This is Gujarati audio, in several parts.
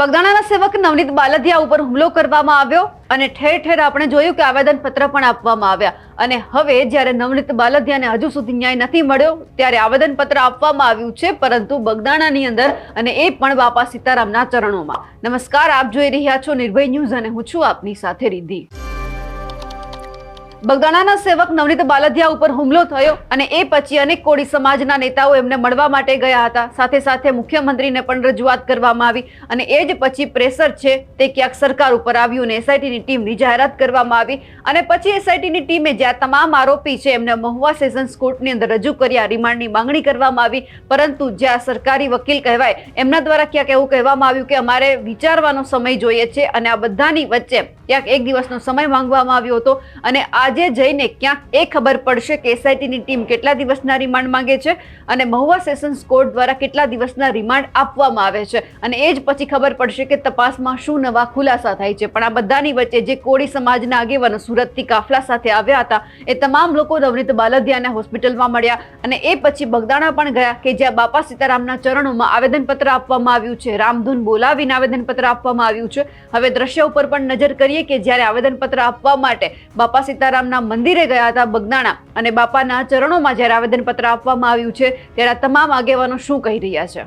બગદાણાના સેવક નવનીત બાલદિયા ઉપર હુમલો કરવામાં આવ્યો અને ઠેર ઠેર આપણે જોયું કે આવેદન પત્ર પણ આપવામાં આવ્યા. અને હવે જ્યારે નવનીત બાલદિયાને હજુ સુધી ન્યાય નથી મળ્યો, ત્યારે આવેદન પત્ર આપવામાં આવ્યું છે, પરંતુ બગદાણાની અંદર અને એ પણ બાપા સીતારામના ચરણોમાં. નમસ્કાર, આપ જોઈ રહ્યા છો નિર્ભય ન્યૂઝ અને હું છું આપની સાથે રિદ્ધિ. બગદાણાના સેવક નવનીત બાલધિયા ઉપર હુમલો થયો અને એ પછી અનેક કોળી સમાજના નેતાઓ એમને મળવા માટે ગયા હતા. સાથે સાથે મુખ્યમંત્રીને પણ રજૂઆત કરવામાં આવી અને એ જ પછી પ્રેશર છે તે ક્યાંક સરકાર ઉપર આવ્યું અને એસઆઈટીની ટીમની જાહેરાત કરવામાં આવી અને પછી એસઆઈટીની ટીમે જ્યાં તમામ આરોપી છે એમને મહુવા સેશન્સ કોર્ટની અંદર રજૂ કર્યા રિમાન્ડની માંગણી કરવામાં આવી. પરંતુ જ્યાં સરકારી વકીલ કહેવાય, એમના દ્વારા ક્યાંક એવું કહેવામાં આવ્યું કે અમારે વિચારવાનો સમય જોઈએ છે અને આ બધાની વચ્ચે ક્યાંક એક દિવસનો સમય માંગવામાં આવ્યો હતો અને આજે જઈને ક્યાંક એ ખબર પડશે કે એસઆઈટીની ટીમ કેટલા દિવસના રિમાન્ડ માંગે છે અને મહુવા સેશન્સ કોર્ટ દ્વારા કેટલા દિવસના રિમાન્ડ આપવામાં આવે છે. અને એ જ પછી ખબર પડશે કે તપાસમાં શું નવા ખુલાસા થાય છે. પણ આ બધાની વચ્ચે જે કોળી સમાજના આગેવાનો સુરતથી કાફલા સાથે આવ્યા હતા, એ તમામ લોકો નવનીત બાલદિયાને હોસ્પિટલમાં મળ્યા અને એ પછી બગદાણા પણ ગયા કે જ્યાં બાપા સીતારામના ચરણોમાં આવેદનપત્ર આપવામાં આવ્યું છે. રામધૂન બોલાવીને આવેદનપત્ર આપવામાં આવ્યું છે. હવે દ્રશ્ય ઉપર પણ નજર કરીએ કે જ્યારે આવેદનપત્ર આપવા માટે બાપા સીતારામના મંદિરે ગયા હતા બગદાણા અને બાપાના ચરણોમાં જ્યારે આવેદનપત્ર આપવામાં આવ્યું છે, ત્યારે તમામ આગેવાનો શું કહી રહ્યા છે?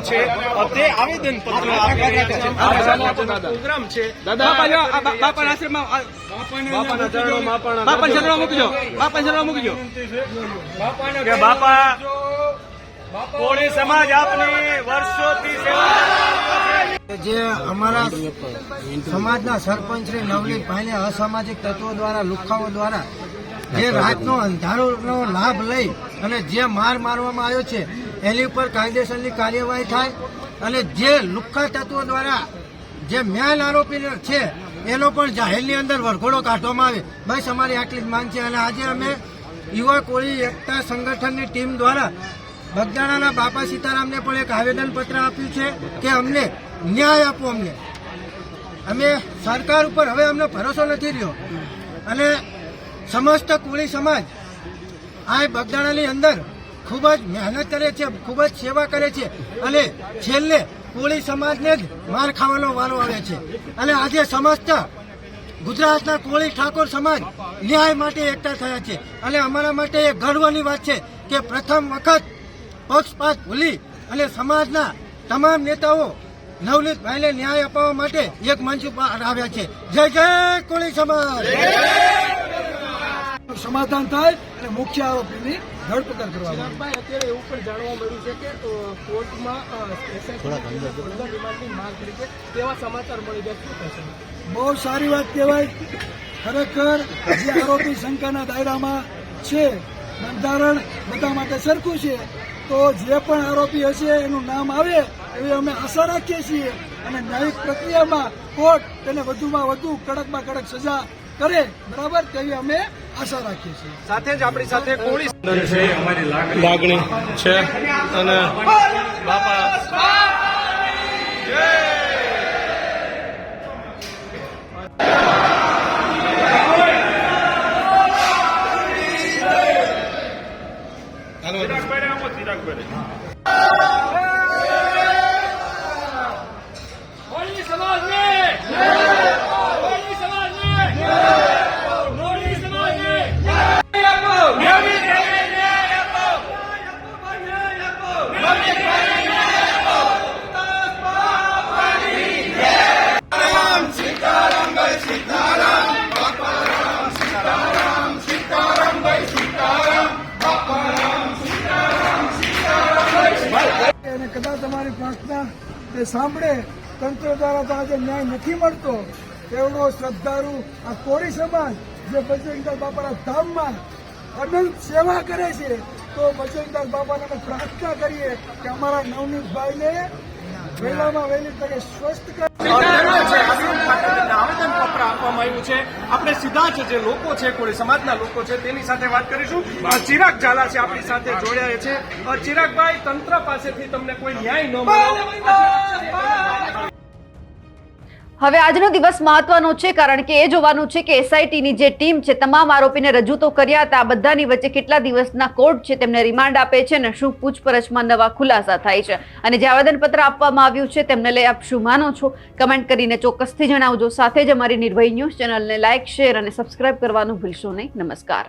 છે તે આવેદન પત્ર છે પ્રોગ્રામ બાપા આશ્રમમાં બાપાના મૂકજો. મૂકજો બાપા કોળી સમાજ આપની વર્ષોથી જે અમારા સમાજના સરપંચ શ્રી નવનીતભાઈને અસામાજિક તત્વો દ્વારા, લુખાઓ દ્વારા જે રાતનો અંધારોનો લાભ લઈ અને જે માર મારવામાં આવ્યો છે, એની ઉપર કાયદેસરની કાર્યવાહી થાય અને જે લુખ્ખા તત્વો દ્વારા જે મેન આરોપી છે, એનો પણ જાહેરની અંદર વરઘોડો કાઢવામાં આવે. બસ અમારી આટલી જ માંગ છે અને આજે અમે યુવા કોળી એકતા સંગઠનની ટીમ દ્વારા બગદાણાના બાપા સીતારામને પણ એક આવેદનપત્ર આપ્યું છે કે અમને ન્યાય આપો અમને. અમે સરકાર ઉપર હવે અમને ભરોસો નથી રહ્યો. અને સમસ્ત કોળી સમાજ આ બગદાણાની અંદર ખૂબ જ મહેનત કરે છે, ખૂબ જ સેવા કરે છે અને છેલ્લે કોળી સમાજને જ માર ખાવાનો વારો આવે છે. અને આજે સમસ્ત ગુજરાતના કોળી ઠાકોર સમાજ ન્યાય માટે એકઠા થયા છે. અને અમારા માટે એ ગર્વની વાત છે કે પ્રથમ વખત પક્ષપાત ભૂલી અને સમાજના તમામ નેતાઓ નવનીતભાઈને ન્યાય અપાવવા માટે એક મંચ ઉપર આવ્યા છે. જય જય કોળી સમાજ. સમાધાન થાય અને મુખ્ય આરોપીની ધરપકડ કરવામાં અત્યારે એવું પણ જાણવા મળ્યું છે કે કોર્ટમાં માંગ કરી છે. તેવા સમાચાર મળી ગયા. બહુ સારી વાત કહેવાય. ખરેખર જે આરોપી શંકાના દાયરામાં છે બંધારણ બધા માટે સરખું છે. તો જે પણ આરોપી હશે એનું નામ આવે એવી અમે આશા રાખીએ છીએ. અને ન્યાયિક પ્રક્રિયામાં કોર્ટ તેને વધુમાં વધુ કડકમાં કડક સજા કરે બરાબર? તેવી અમે આશા રાખીએ છીએ. સાથે જ આપણી સાથે કોળી લાગણી છે અને બાપા ન્યાય આપો કદાચ અમારી પ્રાર્થના તે સાંભળે, તંત્ર દ્વારા તો આજે ન્યાય નથી મળતો. એવડો શ્રદ્ધાળુ આ કોરી સમાજ, જે બજરંગદાસ બાપાના ધામમાં અનંત સેવા કરે છે, તો બજરંગદાસ બાપાને અમે પ્રાર્થના કરીએ કે અમારા નવનીતભાઈને આવેદન પત્ર આપવામાં આવ્યું છે. આપણે સીધા જ જે લોકો છે, કોળી સમાજના લોકો છે, તેની સાથે વાત કરીશું. ચિરાગ ઝાલા છે, આપણી સાથે જોડાયા છે. ચિરાગભાઈ તંત્ર પાસેથી તમને કોઈ ન્યાય ન મળ્યો હવે આજનો દિવસ મહત્વનો છે કારણ કે એ જોવાનું છે કે એસઆઈટીની જે ટીમ છે, તમામ આરોપીને રજૂ તો કર્યા હતા. બધાની વચ્ચે કેટલા દિવસના કોર્ટ છે તેમને રિમાન્ડ આપે છે અને શું પૂછપરછમાં નવા ખુલાસા થાય છે. અને જે આવેદનપત્ર આપવામાં આવ્યું છે તેમને લઈ આપ શું માનો છો? કમેન્ટ કરીને ચોક્કસથી જણાવજો. સાથે જ અમારી નિર્ભય ન્યૂઝ ચેનલને લાઇક, શેર અને સબસ્ક્રાઇબ કરવાનું ભૂલશો નહીં. નમસ્કાર.